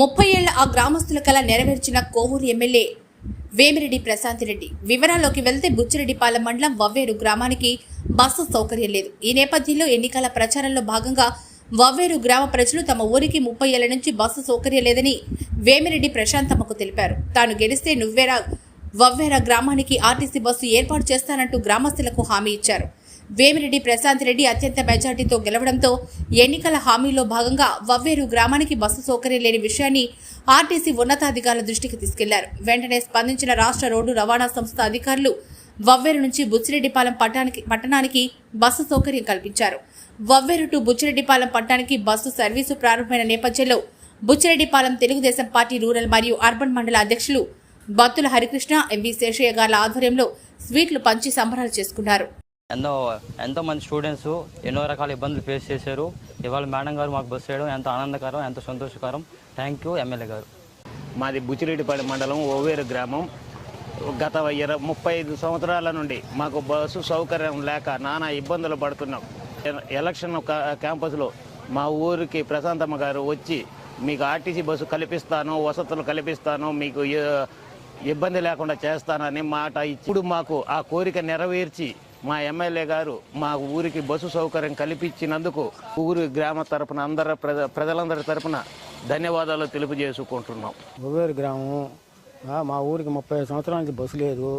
ముప్పై ఏళ్ళ ఆ గ్రామస్తుల కళ నెరవేర్చిన కోవూరు ఎమ్మెల్యే వేమిరెడ్డి ప్రశాంత్ రెడ్డి. వివరాల్లోకి వెళ్తే బుచ్చిరెడ్డిపాలెం మండలం వవ్వేరు గ్రామానికి బస్సు సౌకర్యం లేదు. ఈ నేపథ్యంలో ఎన్నికల ప్రచారంలో భాగంగా వవ్వేరు గ్రామ ప్రజలు తమ ఊరికి ముప్పై ఏళ్ళ నుంచి బస్సు సౌకర్యం లేదని వేమిరెడ్డి ప్రశాంతమ్మకు తెలిపారు. తాను గెలిస్తే నువ్వేరా వవ్వేర గ్రామానికి ఆర్టీసీ బస్సు ఏర్పాటు చేస్తానంటూ గ్రామస్తులకు హామీ ఇచ్చారు. వేమిరెడ్డి ప్రశాంత్ రెడ్డి అత్యంత మెజార్టీతో గెలవడంతో ఎన్నికల హామీలో భాగంగా వవ్వేరు గ్రామానికి బస్సు సౌకర్యం లేని విషయాన్ని ఆర్టీసీ ఉన్నతాధికారుల దృష్టికి తీసుకెళ్ళారు. వెంటనే స్పందించిన రాష్ట్ర రోడ్డు రవాణా సంస్థ అధికారులు వవ్వేరు నుంచి బుచ్చిరెడ్డిపాలెం పట్టణానికి పట్టణానికి బస్సు సౌకర్యం కల్పించారు. వవ్వేరు టు బుచ్చిరెడ్డిపాలెం పట్టణానికి బస్సు సర్వీసు ప్రారంభమైన నేపథ్యంలో బుచ్చిరెడ్డిపాలెం తెలుగుదేశం పార్టీ రూరల్ మరియు అర్బన్ మండల అధ్యక్షులు బత్తుల హరికృష్ణ ఎంవి శేషయ్య గార్ల ఆధ్వర్యంలో స్వీట్లు పంచి సంబరాలు చేసుకున్నారు. ఎంతో ఎంతో మంది స్టూడెంట్స్ ఎన్నో రకాల ఇబ్బందులు ఫేస్ చేశారు. ఇవాళ మేడం గారు మాకు బస్సు చేయడం ఎంతో ఆనందకరం ఎంతో సంతోషకరం. థ్యాంక్ యూ ఎమ్మెల్యే గారు. మాది బుచ్చిరెడ్డిపల్లి మండలం ఓవేరు గ్రామం. గత ఇర ముప్పై ఐదు సంవత్సరాల నుండి మాకు బస్సు సౌకర్యం లేక నానా ఇబ్బందులు పడుతున్నాం. ఎలక్షన్ క్యాంపస్లో మా ఊరికి ప్రశాంతమ్మ గారు వచ్చి మీకు ఆర్టీసీ బస్సు కల్పిస్తాను వసతులు కల్పిస్తాను మీకు ఇబ్బంది లేకుండా చేస్తానని మాట ఇప్పుడు మాకు ఆ కోరిక నెరవేర్చి మా ఎమ్మెల్యే గారు మా ఊరికి బస్సు సౌకర్యం కల్పించినందుకు ఊరి గ్రామ తరపున అందరి ప్రజ ప్రజలందరి తరపున ధన్యవాదాలు తెలుపుజేసుకుంటున్నాం ఉవేరు గ్రామం మా ఊరికి ముప్పై ఐదు సంవత్సరాల నుంచి బస్సు లేదు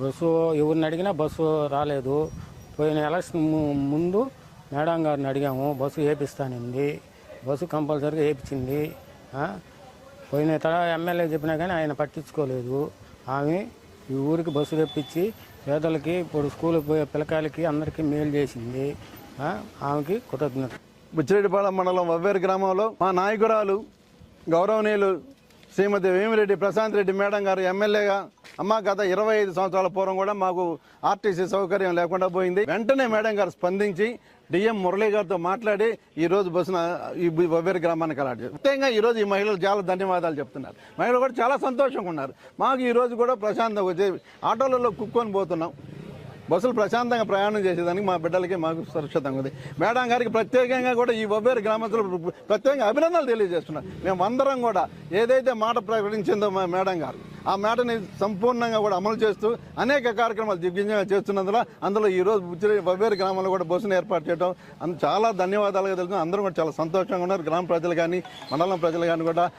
బస్సు ఎవరిని అడిగినా బస్సు రాలేదు. పోయిన ఎలక్షన్ ము- ముందు మేడం గారిని అడిగాము బస్సు వేపిస్తానింది బస్సు కంపల్సరీగా వేపించింది పోయిన తర్వాత ఎమ్మెల్యే చెప్పినా కానీ ఆయన పట్టించుకోలేదు. ఆమె ఈ ఊరికి బస్సు తెప్పించి పేదలకి ఇప్పుడు స్కూల్ పోయే పిల్లకాయలకి అందరికీ మేలు చేసింది. ఆమెకి కృతజ్ఞత బుచ్చిరెడ్డిపాలెం మండలం వవ్వేరు గ్రామంలో మా నాయకురాలు గౌరవనీయులు శ్రీమతి వేమిరెడ్డి ప్రశాంత్ రెడ్డి మేడం గారు ఎమ్మెల్యేగా అమ్మ గత ఇరవై ఐదు సంవత్సరాల పూర్వం కూడా మాకు ఆర్టీసీ సౌకర్యం లేకుండా పోయింది. వెంటనే మేడం గారు స్పందించి డిఎం మురళీ గారితో మాట్లాడి ఈ రోజు బస్సున ఈ బు- గ్రామానికి అలాట్ చేసి ముఖ్యంగా ఈ రోజు ఈ మహిళలు చాలా ధన్యవాదాలు చెప్తున్నారు. మహిళలు కూడా చాలా సంతోషంగా ఉన్నారు. మాకు ఈరోజు కూడా ప్రశాంతంగా వచ్చే ఆటోలలో కుక్కొని పోతున్నాం. బస్సులు ప్రశాంతంగా ప్రయాణం చేసేదానికి మా బిడ్డలకి మాకు సురక్షితంగా ఉంది. మేడం గారికి ప్రత్యేకంగా కూడా ఈ ఒబ్బేరు గ్రామస్తులు ప్రత్యేకంగా అభినందనలు తెలియజేస్తున్నారు. మేము అందరం కూడా ఏదైతే మాట ప్రకటించిందో మా మేడం గారు ఆ మాటని సంపూర్ణంగా కూడా అమలు చేస్తూ అనేక కార్యక్రమాలు దిగ్విజయంగా చేస్తున్నందున అందులో ఈరోజు రోజు వెవ్వేరు గ్రామంలో కూడా బస్సును ఏర్పాటు చేయడం అందు చాలా ధన్యవాదాలుగా తెలుసు అందరూ కూడా చాలా సంతోషంగా ఉన్నారు. గ్రామ ప్రజలు కానీ మండలం ప్రజలు కానీ కూడా